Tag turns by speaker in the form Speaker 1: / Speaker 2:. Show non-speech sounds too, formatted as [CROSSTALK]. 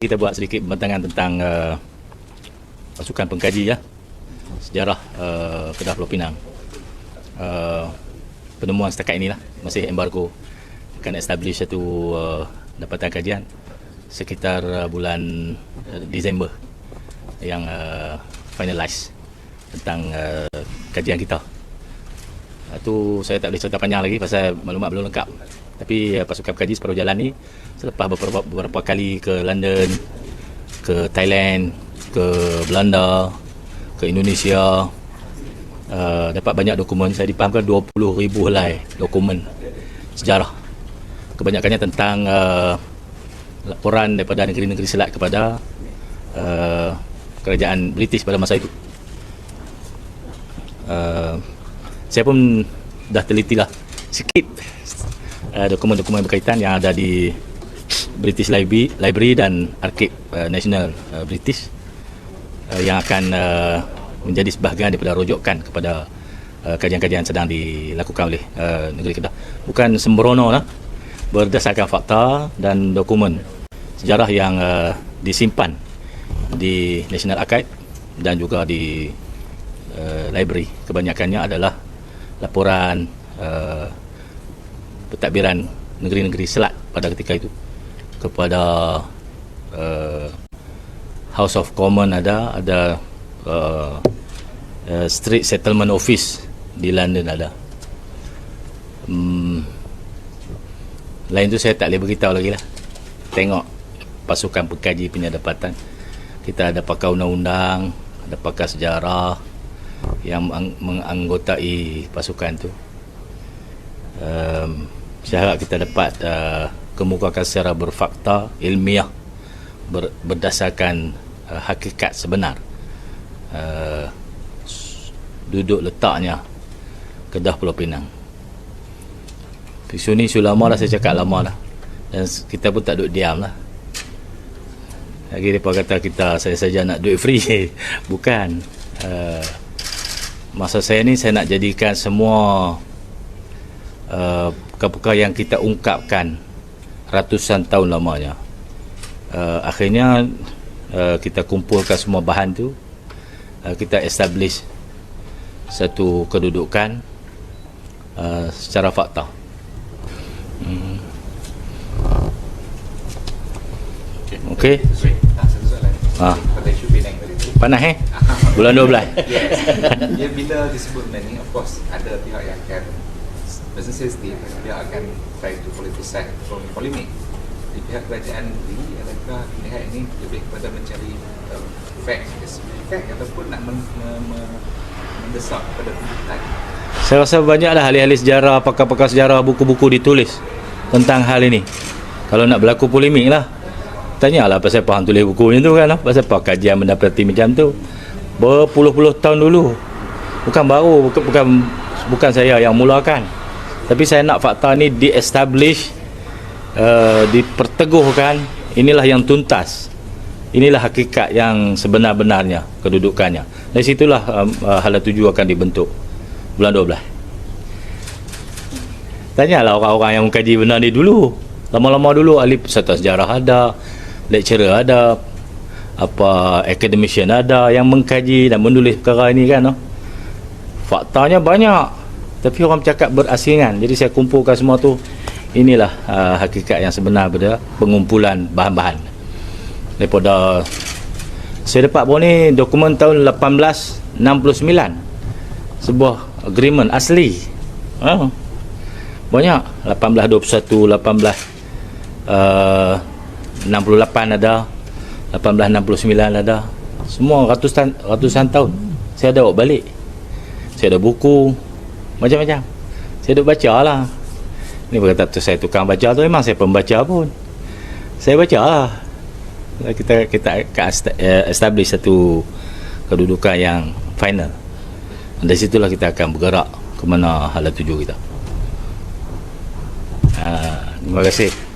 Speaker 1: kita buat sedikit pembentangan tentang uh, pasukan pengkaji ya sejarah uh, Kedah Pulau Pinang. Uh, penemuan setakat inilah masih embargo akan establish satu uh, dapatan kajian sekitar uh, bulan uh, Disember yang uh, finalize tentang uh, kajian kita. Itu uh, saya tak boleh cerita panjang lagi pasal maklumat belum lengkap. Tapi uh, pasukan kaji separuh jalan ni selepas beberapa, beberapa kali ke London, ke Thailand, ke Belanda, ke Indonesia, uh, dapat banyak dokumen. Saya dipahamkan 20 ribu helai dokumen sejarah. Kebanyakannya tentang uh, laporan daripada negeri-negeri selat kepada uh, kerajaan British pada masa itu. Uh, saya pun dah teliti lah sikit uh, dokumen-dokumen berkaitan yang ada di British Library, Library dan Archive uh, National uh, British uh, yang akan uh, menjadi sebahagian daripada rujukan kepada uh, kajian-kajian sedang dilakukan oleh uh, negeri Kedah. Bukan sembrono lah, berdasarkan fakta dan dokumen sejarah yang uh, disimpan di National Archive dan juga di uh, library. Kebanyakannya adalah laporan uh, pentadbiran negeri-negeri selat pada ketika itu. Kepada uh, House of Common ada ada uh, uh, Street Settlement Office di London ada. Hmm, lain tu saya tak boleh beritahu lagi lah. Tengok pasukan pengkaji punya dapatan. Kita ada pakar undang-undang ada pakar sejarah yang menganggotai pasukan tu. Um, saya harap kita dapat uh, kemukakan secara berfakta ilmiah ber, berdasarkan uh, hakikat sebenar. Uh, duduk letaknya Kedah Pulau Pinang. Isu ni sudah lama dah saya cakap lama dah dan kita pun tak duduk diam lah. Lagi mereka kata kita saya saja nak duit free. [LAUGHS] Bukan. Uh, masa saya ni saya nak jadikan semua uh, perkara-perkara yang kita ungkapkan ratusan tahun lamanya. Uh, akhirnya uh, kita kumpulkan semua bahan tu, uh, kita establish satu kedudukan uh, secara fakta. Hmm. Okey. Ah. Panas eh? Bulan 12. [LAUGHS]
Speaker 2: yes. Dia bila disebut many, of course ada pihak yang akan businesses dia dia akan try to politicize polemik. Di pihak kerajaan negeri adakah pihak ini lebih kepada mencari um, fact. Fact ataupun nak men, men, men, mendesak kepada tuntutan
Speaker 1: saya rasa banyaklah ahli-ahli sejarah pakar-pakar sejarah buku-buku ditulis tentang hal ini. Kalau nak berlaku polemik lah. Tanyalah pasal apa tulis buku macam tu kan pasal apa kajian mendapati macam tu. Berpuluh-puluh tahun dulu. Bukan baru bukan bukan saya yang mulakan tapi saya nak fakta ni di-establish uh, diperteguhkan. Inilah yang tuntas. Inilah hakikat yang sebenar-benarnya kedudukannya. Dari situlah um, uh, hala tuju akan dibentuk. Bulan 12 tanyalah orang-orang yang mengkaji benar ni dulu. Lama-lama dulu ahli peserta sejarah ada lecturer ada apa academician ada yang mengkaji dan menulis perkara ini kan no? faktanya banyak tapi orang cakap berasingan. Jadi saya kumpulkan semua tu inilah uh, hakikat yang sebenar pada pengumpulan bahan-bahan. Daripada saya dapat bawa ni dokumen tahun 1869 sebuah agreement asli. Uh, banyak. 1821 18 uh, 68 ada 1869 ada. Semua ratusan ratusan tahun. Saya ada bawa balik. Saya ada buku macam-macam. Saya duk baca lah ni berkata tu saya tukang baca tu memang saya pembaca pun. Saya baca lah kita kita eh, establish satu kedudukan yang final. Dari situlah kita akan bergerak ke mana hala tuju kita. Uh, terima kasih